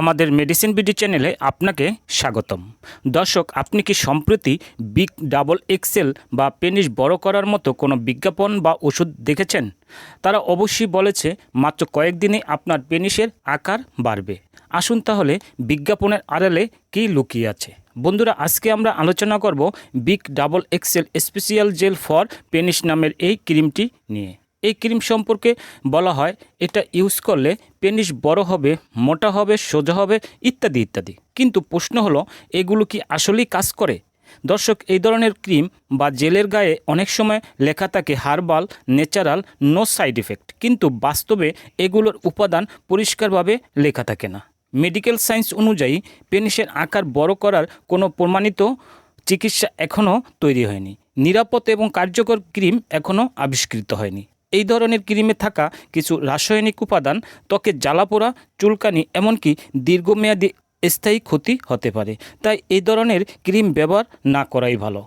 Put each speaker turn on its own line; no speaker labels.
আমাদের medicine BD চ্যানেলে আপনাকে স্বাগতম। দর্শক, আপনি কি সম্প্রতি বিগ ডাবল এক্সেল বা পেনিস বড় করার মতো কোনো বিজ্ঞাপন বা ওষুধ দেখেছেন? তারা অবশ্যই বলেছে, মাত্র কয়েকদিনে আপনার পেনিসের আকার বাড়বে। আসুন তাহলে বিজ্ঞাপনের আড়ালে কী লুকিয়ে আছে? বন্ধুরা, আজকে আমরা আলোচনা করব big double excel special gel for penis নামের এই ক্রিমটি নিয়ে। এই ক্রিম সম্পর্কে বলা হয়, এটা ইউজ করলে পেনিস বড় হবে, মোটা হবে, সোজা হবে, ইত্যাদি ইত্যাদি। কিন্তু প্রশ্ন হলো, এগুলো কি আসলেই কাজ করে? দর্শক, এই ধরনের ক্রিম বা জেলের গায়ে অনেক সময় লেখা থাকে herbal, natural, no side effect. কিন্তু বাস্তবে এগুলোর উপাদান পরিষ্কারভাবে লেখা থাকে না। মেডিকেল সায়েন্স অনুযায়ী, পেনিসের আকার বড় করার কোনো প্রমাণিত চিকিৎসা এখনও তৈরি হয়নি। নিরাপদ এবং কার্যকর ক্রিম এখনও আবিষ্কৃত হয়নি। এই ধরনের ক্রিমে থাকা কিছু রাসায়নিক উপাদান, ত্বকে জ্বালাপোড়া চুলকানি, এমনকি দীর্ঘমেয়াদী স্থায়ী ক্ষতি হতে পারে। তাই এই ধরনের ক্রিম ব্যবহার না করাই ভালো।